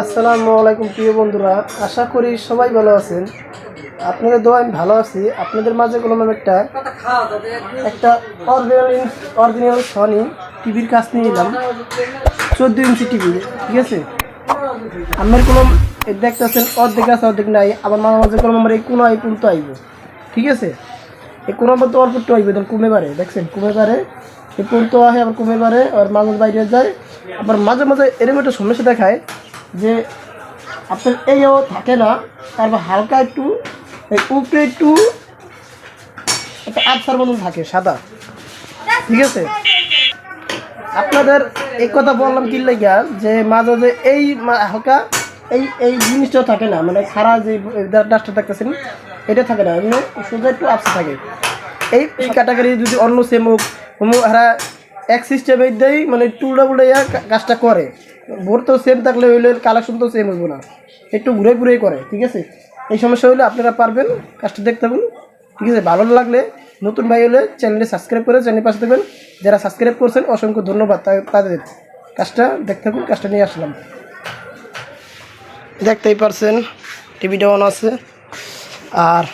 আসসালামু আলাইকুম প্রিয় বন্ধুরা, আশা করি সবাই ভালো আছেন। আপনাদের দোয়া আমি ভালো আছি। আপনাদের মাঝে আমি একটা একটা অরিজিনাল অরিজিনাল সনি টিভির কাজ নিয়ে এলাম। চোদ্দ ইঞ্চি টিভি, ঠিক আছে? আমার কোনো এই দেখতেছেন, অর্ধেক আছে, অর্ধেক নাই। আবার মাঝে মাঝে কোনো আমার এই কোনো এই পুনতো আইব, ঠিক আছে? এই কোনো মতো অল্প একটু আইবে তখন কমে পারে দেখছেন? কমে পারে এই পুনতো আসে আবার কমে পারে আর মাঝে মাঝে বাইরে যায়। আবার মাঝে মাঝে এরকম একটা সমস্যা দেখায় যে আপনার এইও থাকে না তারপর হালকা একটু, এই উপরে একটু একটা আবসার মতন থাকে, সাদা। ঠিক আছে? আপনাদের এই কথা বললাম কি লাগিয়া যে মাঝে যে এই হালকা এই এই জিনিসটাও থাকে না মানে খারাপ যে ডাস্টটা দেখতেছেন, এটা থাকে না এমনি সোজা একটু আপসা থাকে। এই এই ক্যাটাগরি যদি অন্য সেম হোক হারা এক সিস্টেমে দেয় মানে টুলটা উল্টে কাজটা করে। ভোর তো সেম থাকলে হইলে কালেকশন তো সেম হইব না। একটু ঘুরে ঘুরেই করে, ঠিক আছে? এই সমস্যা হলে আপনারা পারবেন কাজটা দেখতে থাকুন, ঠিক আছে? ভালো লাগলে নতুন ভাই হলে চ্যানেলটি সাবস্ক্রাইব করে চ্যানেল পাশে দেবেন যারা সাবস্ক্রাইব করছেন, অসংখ্য ধন্যবাদ তাদের। কাজটা দেখতে থাকুন, কাজটা নিয়ে আসলাম। দেখতেই পারছেন টিভিটা অন আছে। আর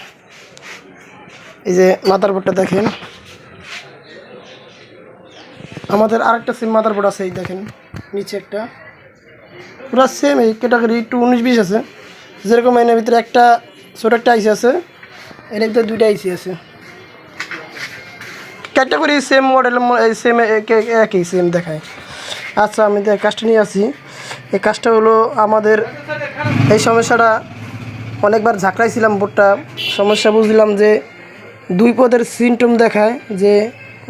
এই যে মাথার বোর্ডটা দেখেন। আমাদের আরেকটা সিম মাদার বোর্ড আছে, এই দেখেন, নিচে একটা। পুরো সেম এই ক্যাটাগরি একটু উনিশ বিশ আছে। যেরকম এনের ভিতরে একটা ছোটো একটা আইসি আছে, এর ভিতরে দুইটা আইসি আছে। ক্যাটাগরি সেম মডেল সেম একই সেম দেখায়। আচ্ছা আমি দেখ কাজটা নিয়ে আসি, এই কাজটা হলো আমাদের এই সমস্যাটা অনেকবার ঝাঁকড়াইছিলাম বোর্ডটা। সমস্যা বুঝলাম যে দুই পদের সিমটম দেখায় যে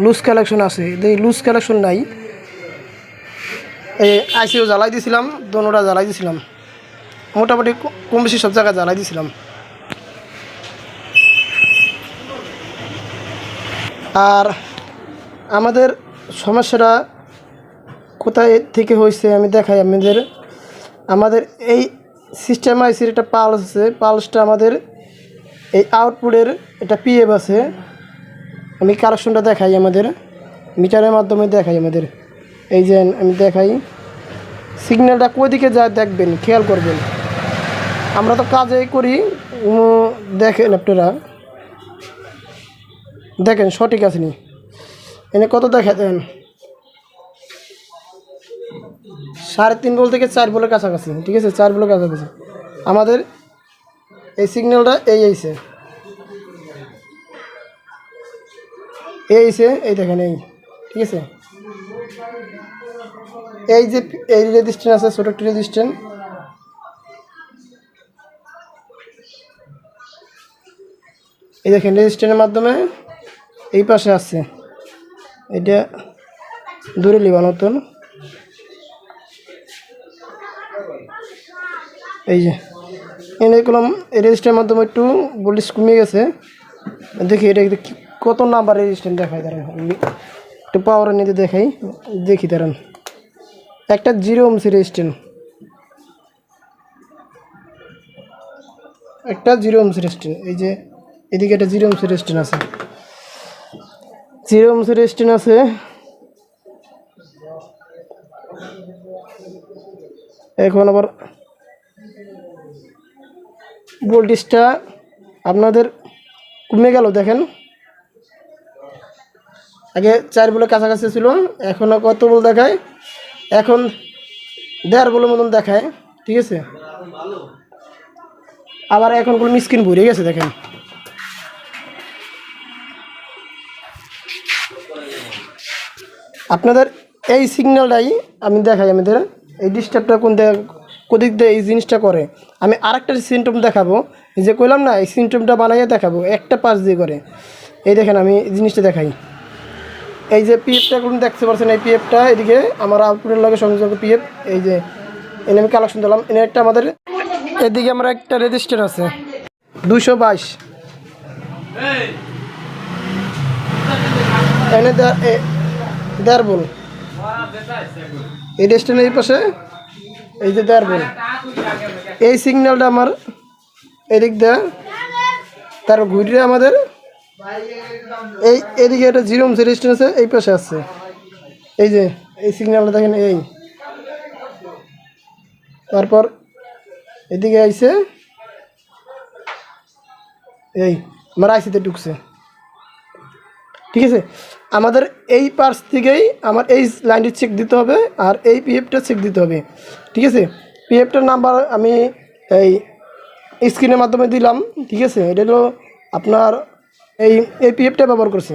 লুজ কালেকশন আছে। লুজ কালেকশন নাই, এই আইসিও জ্বালাই দিয়েছিলাম দোনোটা জ্বালাই দিয়েছিলাম মোটামুটি কম বেশি সব জায়গায় জ্বালাই দিয়েছিলাম আর আমাদের সমস্যাটা কোথায় থেকে হয়েছে আমি দেখাই আমাদের আমাদের এই সিস্টেম আইসির একটা পালস আছে। পালসটা আমাদের এই আউটপুটের এটা পিএফ আছে। আমি কারেকশনটা দেখাই আমাদের। মিটারের মাধ্যমে দেখাই আমাদের। এই যে আমি দেখাই। সিগন্যালটা দিকে যায় দেখবেন, খেয়াল করবেন। আমরা তো কাজে করি দেখেন আপনারা। দেখেন, সঠিক আছে নি? এনে কত দেখা দেন? সাড়ে তিন বল থেকে চার বলের কাছাকাছি, ঠিক আছে? চার বলের কাছাকাছি। আমাদের এই সিগন্যালটা এই আইছে। এই আইছে, এই দেখেন এই, ঠিক আছে? এই যে এই রেজিস্ট্যান্ট আছে, ছোটো একটি রেজিস্ট্যান্ট এই দেখেন রেজিস্ট্যান্টের মাধ্যমে এই পাশে আসছে। এটা দূরে লিবা নতুন। এই যে। এনে এই রেজিস্টারের মাধ্যমে একটু বলিস কমে গেছে। দেখি এটা কত নাম্বার রেজিস্ট্যান্ট দেখায় দাঁড়ান। একটু পাওয়ার নিতে দেখাই, দেখি দাঁড়ান। একটা জিরো ওমসি রেজিস্ট্যান্ট একটা জিরো ওমসি রেজিস্ট্যান্ট এই যে এদিকে একটা জিরো ওমসি রেজিস্ট্যান্ট আছে। জিরো ওমসি রেজিস্ট্যান্ট আছে। এখন আবার ভোল্টেজটা আপনাদের কমে গেল, দেখেন। আগে চার বলে কাছাকাছি ছিল এখনও কত বল দেখায়? এখন দেড় বলের মতন দেখায়, ঠিক আছে? আবার এখন কোনো মিসকিন ভরে গেছে, দেখেন। আপনাদের এই সিগন্যালটাই আমি দেখাই আমাদের। এই ডিস্টার্বটা কোন দে- কোদিক দিয়ে এই জিনিসটা করে। আমি আরেকটা সিমটম দেখাবো। যে কইলাম না, এই সিমটমটা বানাইয়ে দেখাবো, একটা পাশ দিয়ে করে। এই দেখেন আমি জিনিসটা দেখাই। এই যে পিএফটা কোন দেখতে পাচ্ছেন এই পিএফটা এদিকে আমার আউটপুটের লগে সংযোগ পিএফ এই যে, এনে আমি কালেকশন দিলাম। এনে একটা আমাদের, এদিকে আমরা একটা রেজিস্টার আছে। দুশো বাইশ। এনে দেড় বল। এই রেস্টেন্টের এই পাশে। এই যে বল। এই সিগন্যালটা আমার এদিক দেয়, তার ঘুরিয়ে আমাদের এই এদিকে একটা জিরো রেজিস্ট্যান্স আছে, এই পাশে আছে। এই যে, এই সিগন্যালটা দেখেন, এই। তারপর এদিকে আইছে, এই, আমার আইসিতে ঢুকছে। ঠিক আছে? আমাদের এই পার্স থেকেই আমার এই লাইনটি চেক দিতে হবে, আর এই পিএফটা চেক দিতে হবে। ঠিক আছে? পিএফটার নাম্বার আমি এই স্ক্রিনের মাধ্যমে দিলাম, ঠিক আছে? এটা হলো আপনার এই এই পিএফটা ব্যবহার করছে।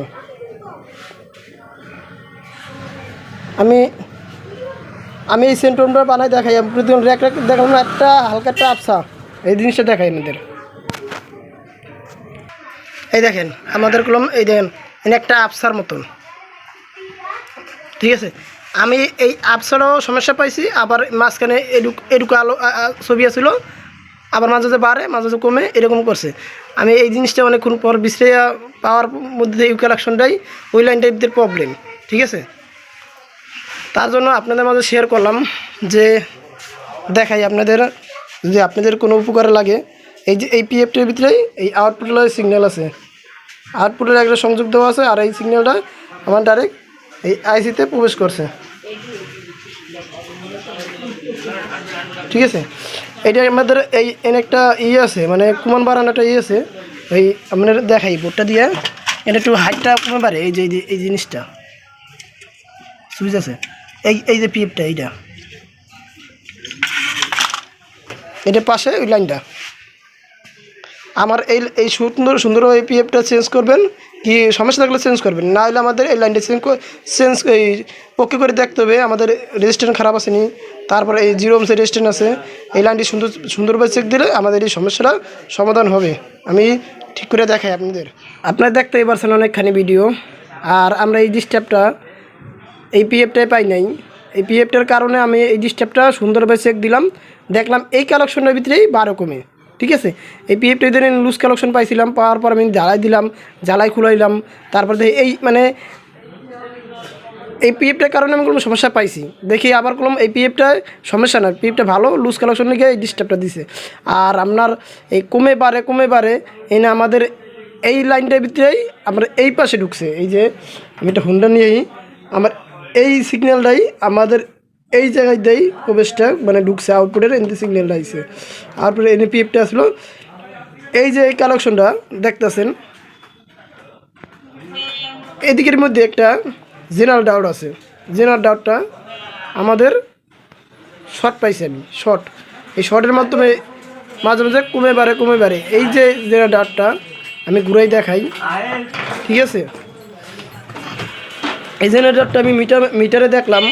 আমি আমি এই সেন্টনটা বানাই দেখাই, আমি প্রতিদিন র্যাক র্যাক দেখালাম না, একটা হালকা একটা আফসা এই জিনিসটা দেখাই আমাদের এই দেখেন, আমাদের কলম, এই দেখেন একটা আফসার মতন। ঠিক আছে? আমি এই আফসারও সমস্যা পাইছি, আবার মাঝখানে এডুক এডুক আলো ছবি আছিল, আবার মাঝে মাঝে বাড়ে, মাঝে মাঝে কমে, এরকম করছে। আমি এই জিনিসটা অনেকক্ষণ পর বিশ্রাইয়া পাওয়ার মধ্যে ইউ কালেকশনটাই ওই লাইনটাই প্রবলেম ঠিক আছে? তার জন্য আপনাদের মাঝে শেয়ার করলাম যে, দেখাই আপনাদের, যদি আপনাদের কোনো উপকারে লাগে, এই যে এই পিএফটির ভিতরেই এই আউটপুটের সিগন্যাল আছে। আউটপুটের একটা সংযোগ দেওয়া আছে, আর এই সিগন্যালটা আমার ডাইরেক্ট এই আইসিতে প্রবেশ করছে। ঠিক আছে? এটা আমাদের এই এনে একটা ইয়ে আছে মানে কুমান বাড়ানো একটা ইয়ে আছে। এই আপনার দেখাই বোর্ডটা দিয়ে। এটা একটু হাইটটা কমে পারে এই যে, এই জিনিসটা। সুইচ আছে? এই এই যে পিএফটা এইটা। এটা পাশে ওই লাইনটা। আমার এই এই সুন্দর, সুন্দরভাবে এই পিএফটা চেঞ্জ করবেন, কি সমস্যা থাকলে চেঞ্জ করবেন, না হলে আমাদের এই লাইনটা চেঞ্জ চেঞ্জ এই পক্ষে করে দেখতে হবে, আমাদের রেজিস্ট্রেশন খারাপ আসেনি, তারপরে এই জিরো ওমসের রেজিস্ট্রেশন আছে, এই লাইনটি সুন্দর, সুন্দরভাবে চেক দিলে আমাদের এই সমস্যাটা সমাধান হবে। আমি ঠিক করে দেখাই আপনাদের। আপনারা দেখতেই পারছেন অনেকখানি ভিডিও আর আমরা এই ডিস্টার্বটা এই পিএফটাই পাই নাই। এই পিএফটার কারণে আমি এই ডিস্টার্বটা সুন্দরভাবে চেক দিলাম, দেখলাম এই কালেকশনের ভিতরেই বারো কমে। ঠিক আছে? এই পিএফটা ধরে লুজ কালেকশন পাইছিলাম, পাওয়ার পর আমি জ্বালাই দিলাম, জ্বালাই খুলাইলাম, তারপর এই মানে এই পিএফটার কারণে আমি কোনো সমস্যা পাইছি। দেখি আবার কোনো এই পিএফটা সমস্যা না পিএফটা ভালো লুজ কালেকশন লিখে এই ডিস্টার্বটা দিছে। আর আপনার এই কমে বাড়ে কমে বাড়ে না আমাদের এই লাইনটার ভিতরেই আমরা এই পাশে ঢুকছে। এই যে আমি একটা হুন্ডা নিয়েই, আমার এই সিগন্যালটাই আমাদের এই জায়গায় দেই প্রবেশটা মানে ঢুকছে আউটপুটের এনতে সিগন্যালটা আইছে। তারপরে এনে পিএফটা আসলো। এই যে এই কালেকশনটা দেখতেছেন। এদিকের মধ্যে একটা জেনারেল ডাউট আছে। জেনারেল ডাউটটা আমাদের শর্ট পাইছি আমি শর্ট এই শর্টের মাধ্যমে মাঝে মাঝে কমে বাড়ে কমে বাড়ে। এই যে জেনারেল ডাউটটা আমি ঘুরাই দেখাই। ঠিক আছে? এই জেনারেল ডাউটটা আমি মিটার মিটারে দেখলাম।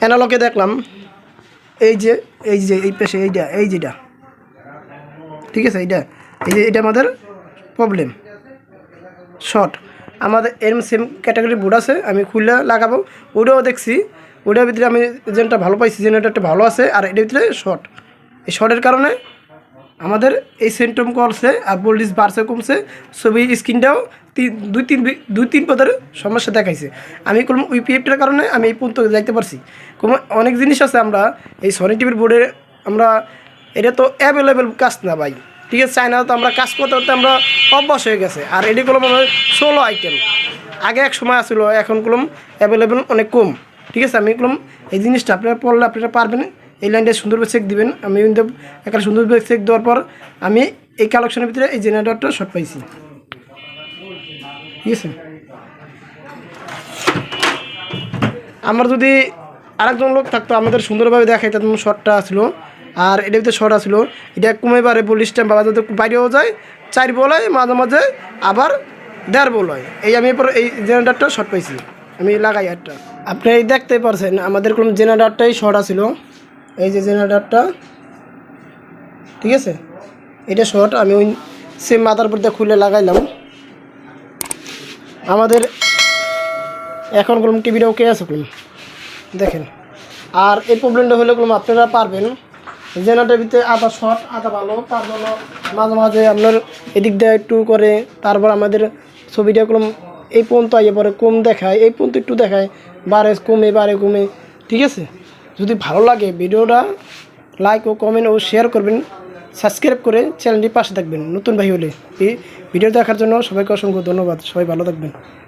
অ্যানালকে দেখলাম, এই যে এই যে, এই পেশে এইটা, এই যেটা। ঠিক আছে, এইটা। এই যে, এটা আমাদের প্রবলেম শর্ট আমাদের এরম সেম ক্যাটাগরি বোর্ড আছে, আমি খুলে লাগাবো। ওটাও দেখছি। ওটার ভিতরে আমি জেনটা ভালো পাইছি একটা ভালো আছে, আর এটার ভিতরে শর্ট এই শর্টের কারণে আমাদের এই সেন্টম করছে আর ভোল্টেজ বাড়ছে, কমছে, ছবি স্ক্রিনটাও তিন, দুই তিন দুই, তিন পদের সমস্যা দেখাইছে। আমি কোনো ইউপিএফটার কারণে আমি এই পর্যন্ত যাইতে পারছি। কোনো অনেক জিনিস আছে আমরা, এই সনি টিভির বোর্ডে আমরা, এটা তো অ্যাভেলেবেল কাজ না ভাই। ঠিক আছে চায়না তো আমরা কাজ করতে করতে আমরা অভ্যাস হয়ে গেছে। আর এটি কলম ষোলো আইটেম আগে এক সময় আসলো এখন কলম অ্যাভেলেবেল অনেক কম। ঠিক আছে, আমি কলম এই জিনিসটা আপনারা পড়লে আপনারা পারবেন। এই লাইনটা সুন্দরভাবে চেক দিবেন। আমি কিন্তু একটা সুন্দরভাবে চেক দেওয়ার পর আমি এই কালেকশনের ভিতরে এই জেনারেটরটা শর্ট পাইছি। ঠিক আছে? আমার যদি আরেকজন লোক থাকতো, আমাদের সুন্দরভাবে দেখাই তখন শর্টটা আসলো, আর এটার ভিতরে শর্ট আসলো, এটা কমে পারে পুলিশ স্ট্যাম্প বাবা যাতে বাইরেও যায়, চার বল হয়, মাঝে মাঝে আবার দেড় বল হয়। এই আমি এরপর এই জেনারেটরটা শর্ট পাইছি। আমি লাগাই একটা আপনি দেখতে পারছেন, আমাদের কোনো জেনারেটরটাই শর্ট আসলো। এই যে জেনারেটরটা, ঠিক আছে? এটা শর্ট, আমি ওই সেম মাথার উপর খুলে লাগাইলাম। আমাদের এখন কোনো টিভিটা ওকে আছে কোনো দেখেন, আর এই প্রবলেমটা হলে কোনো আপনারা পারবেন। জেনারেটার ভিতরে আধা শর্ট আধা ভালো, তার জন্য মাঝে মাঝে আপনার এদিক দিয়ে একটু করে, তারপর আমাদের ছবিটা কোনো এই পর্যন্ত আইয়ে পরে কম দেখায়, এই পর্যন্ত একটু দেখায়, বারে কমে বারে কমে, ঠিক আছে? যদি ভালো লাগে ভিডিওটা লাইক ও কমেন্ট ও শেয়ার করবেন সাবস্ক্রাইব করে চ্যানেলটি পাশে থাকবেন। নতুন ভাই হলে এই ভিডিও দেখার জন্য সবাইকে অসংখ্য ধন্যবাদ। সবাই ভালো থাকবেন।